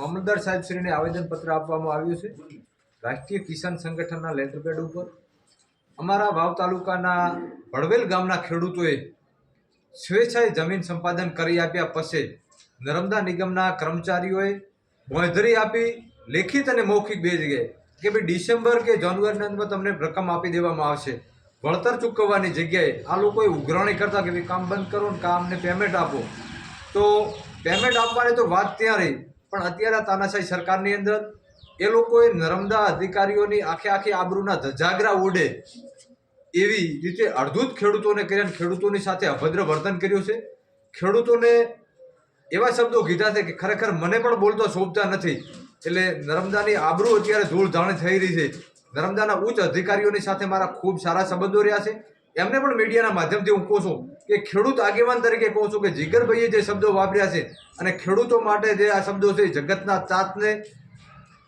મામલતદાર સાહેબશ્રીને આવેદનપત્ર આપવામાં આવ્યું છે. રાષ્ટ્રીય કિસાન સંગઠનના લેટરપેડ ઉપર. અમારા વાવ તાલુકાના ભડવેલ ગામના ખેડૂતોએ સ્વેચ્છાએ જમીન સંપાદન કરી આપ્યા પછી નર્મદા નિગમના કર્મચારીઓએ બાંયધરી આપી, લેખિત અને મૌખિક બે જગ્યાએ કે ભાઈ ડિસેમ્બર કે જાન્યુઆરીના અંતમાં તમને રકમ આપી દેવામાં આવશે. વળતર ચૂકવવાની જગ્યાએ આ લોકોએ ઉઘરાણી કરતા કે ભાઈ કામ બંધ કરો ને કામને પેમેન્ટ આપો. તો પેમેન્ટ આપવાની તો વાત ત્યાં રહી. પણ અત્યારે તાનાશાહી સરકારની અંદર એ લોકોએ નર્મદા અધિકારીઓની આખે આખી આબરૂના ધજાગરા ઉડે એવી રીતે અડધૂત ખેડૂતોને કર્યા ખેડૂતોની સાથે અભદ્ર વર્તન કર્યું છે. ખેડૂતોને એવા શબ્દો કીધા છે કે ખરેખર મને પણ બોલતો શોભતા નથી. એટલે નર્મદાની આબરૂ અત્યારે ધૂળધાણી થઈ રહી છે. નર્મદાના ઉચ્ચ અધિકારીઓની સાથે મારા ખૂબ સારા સંબંધો રહ્યા છે. એમને પણ મીડિયાના માધ્યમથી હું કહું છું કે ખેડૂત આગેવાન તરીકે કહું છું કે જીગરભાઈએ જે શબ્દો વાપર્યા છે અને ખેડૂતો માટે જે આ શબ્દો છે જગતના તાતને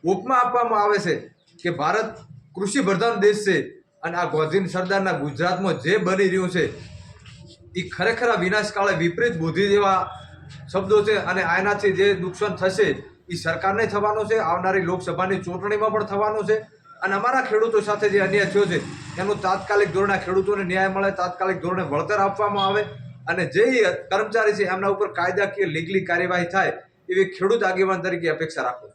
ઉપમા આપવામાં આવે છે કે ભારત કૃષિ પ્રધાન દેશ છે અને આ ગોધીન સરદારના ગુજરાતમાં જે બની રહ્યું છે એ ખરેખર આ વિનાશકાળે વિપરીત બુદ્ધિ જેવા શબ્દો છે અને આનાથી જે નુકસાન થશે એ સરકારને થવાનો છે, આવનારી લોકસભાની ચૂંટણીમાં પણ થવાનો છે અને અમારા ખેડૂતો સાથે જે અન્યાય થયો છે, એનું તાત્કાલિક ધોરણે ખેડૂતોને ન્યાય મળે, તાત્કાલિક ધોરણે વળતર આપવામાં આવે અને જે કર્મચારી છે, એમના ઉપર કાયદાકીય લીગલી કાર્યવાહી થાય, એવી ખેડૂત આગેવાન તરીકે અપેક્ષા રાખું